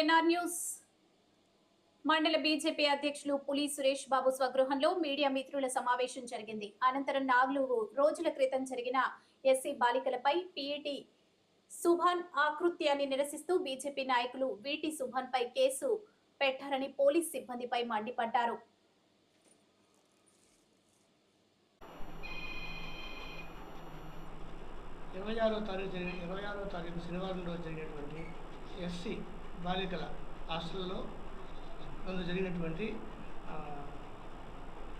NR news. మండల BJP అధ్యక్షులు పులి సురేష్ బాబు స్వగృహంలో మీడియా మిత్రుల సమావేశం జరిగింది. అనంతరం నాలుగు రోజుల క్రితం జరిగిన ఎస్సీ బాలికలపై పిఈటి సుభాన్ ఆకృత్యాన్ని నిరసిస్తూ బీజేపీ నాయకులు వీటి సుభాన్ పై కేసు పెట్టారని పోలీస్ సిబ్బందిపై మండిపడ్డారు. ఇరవై ఆరో తారీఖు ఇరవై ఆరో తారీఖు శనివారం రోజు జరిగినటువంటి ఎస్సీ బాలికల హాస్టల్లో నందు జరిగినటువంటి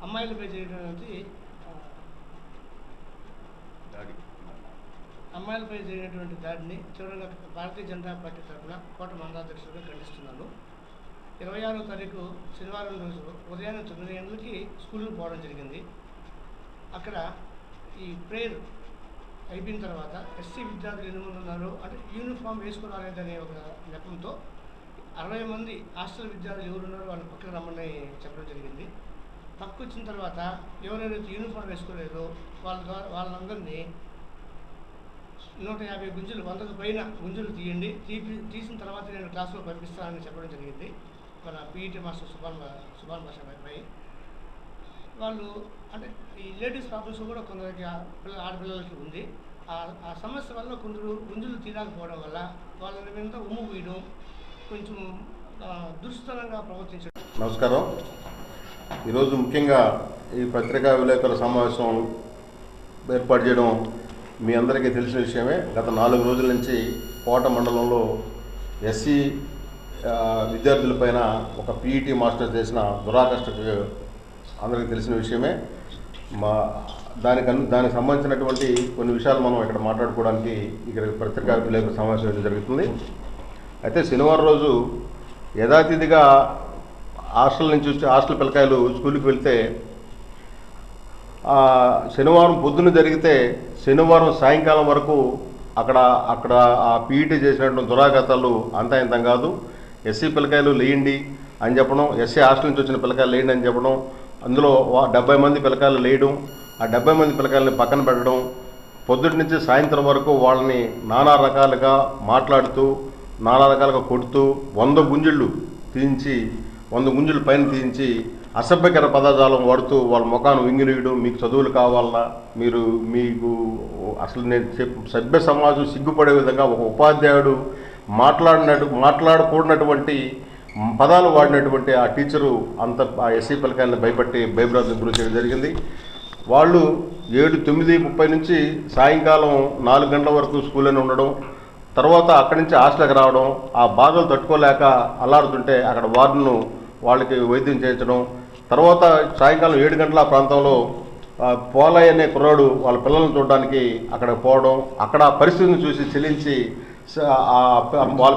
అమ్మాయిలపై జరిగినటువంటి దాడి. అమ్మాయిలపై జరిగినటువంటి దాడిని తీవ్రంగా భారతీయ జనతా పార్టీ తరఫున కోట మందాధ్యక్షుడిగా ఖండిస్తున్నాను. ఇరవై ఆరో తారీఖు శనివారం రోజు ఉదయాన్నే తొమ్మిది గంటలకి స్కూల్కి పోవడం జరిగింది. అక్కడ ఈ ప్రేయర్ అయిపోయిన తర్వాత ఎస్సీ విద్యార్థులు ఎనిమిది ఉన్నారు అంటే యూనిఫామ్ వేసుకురాలేదనే ఒక నెపంతో అరవై మంది హాస్టల్ విద్యార్థులు ఎవరు ఉన్నారో వాళ్ళని పక్కకు రమ్మని చెప్పడం జరిగింది. పక్కకు వచ్చిన తర్వాత ఎవరెవరైతే యూనిఫామ్ వేసుకోలేదో వాళ్ళ ద్వారా వాళ్ళందరినీ నూట యాభై గుంజులు వందకు పైన గుంజులు తీయండి. తీపి తీసిన తర్వాత నేను క్లాసులో పంపిస్తానని చెప్పడం జరిగింది. మన పీఈటీ మాస్టర్ సుభాన్ సుభాన్ భాష పై. వాళ్ళు అంటే ఈ లేడీస్ ప్రాబ్లమ్స్ కూడా కొందరికి పిల్ల ఆడపిల్లలకి ఉంది. ఆ ఆ సమస్య వల్ల కొందరు గుంజులు తీరకపోవడం వల్ల వాళ్ళ మీద ఉమ్ము వేయడం కొంచెం ఆ, ప్రవర్తించడం. నమస్కారం. ఈరోజు ముఖ్యంగా ఈ పత్రికా విలేకరుల సమావేశం ఏర్పాటు చేయడం మీ అందరికీ తెలిసిన విషయమే. గత నాలుగు రోజుల నుంచి కోట మండలంలో ఎస్సీ విద్యార్థులపైన ఒక పీఈటీ మాస్టర్ చేసిన దురాకష్ట అందరికీ తెలిసిన విషయమే. మా దానికి దానికి సంబంధించినటువంటి కొన్ని విషయాలు మనం ఇక్కడ మాట్లాడుకోవడానికి ఇక్కడ పత్రికా విలేకరుల సమావేశం జరుగుతుంది. అయితే శనివారం రోజు యథాతిథిగా హాస్టల్ నుంచి వచ్చి హాస్టల్ పిల్లకాయలు స్కూల్కి వెళ్తే శనివారం పొద్దున్న జరిగితే శనివారం సాయంకాలం వరకు అక్కడ అక్కడ ఆ పీఈటీ చేసినటువంటి దురాగతాలు అంతా ఇంతం కాదు. ఎస్సీ పిల్లకాయలు లేయండి అని చెప్పడం ఎస్సీ హాస్టల్ నుంచి వచ్చిన పిల్లకాయలు లేయండి అని చెప్పడం అందులో వా- డెబ్బై మంది పిల్లకాయలు లేయడం ఆ డెబ్బై మంది పిల్లకాయలని పక్కన పెట్టడం పొద్దుటి నుంచి సాయంత్రం వరకు వాళ్ళని నానా రకాలుగా మాట్లాడుతూ నానా రకాలుగా కొడుతూ వంద గుంజుళ్ళు తీయించి వంద గుంజులు పైన తీయించి అసభ్యకర పదజాలం వాడుతూ వాళ్ళ ముఖాన్ని వింగినీయడం మీకు చదువులు కావాలా మీరు మీకు అసలు నేను చెప్ సభ్య సమాజం సిగ్గుపడే విధంగా ఒక ఉపాధ్యాయుడు మాట్లాడినట్టు మాట్లాడకూడనటువంటి పదాలు వాడినటువంటి ఆ టీచరు అంత ఆ ఎస్సీ పిల్లకాయలను భయపట్టి భయభ్రాంతికి గురి చేయడం జరిగింది. వాళ్ళు ఏడు తొమ్మిది ముప్పై నుంచి సాయంకాలం నాలుగు గంటల వరకు స్కూల్లోనే ఉండడం తర్వాత అక్కడి నుంచి హాస్టల్కి రావడం ఆ బాధలు తట్టుకోలేక అల్లాడుతుంటే అక్కడ వార్డును వాళ్ళకి వైద్యం చేయించడం తర్వాత సాయంకాలం ఏడు గంటల ప్రాంతంలో పోలయ్య అనే కుర్రాడు వాళ్ళ పిల్లలను చూడడానికి అక్కడ పోవడం అక్కడ పరిస్థితిని చూసి చెల్లించి వాళ్ళ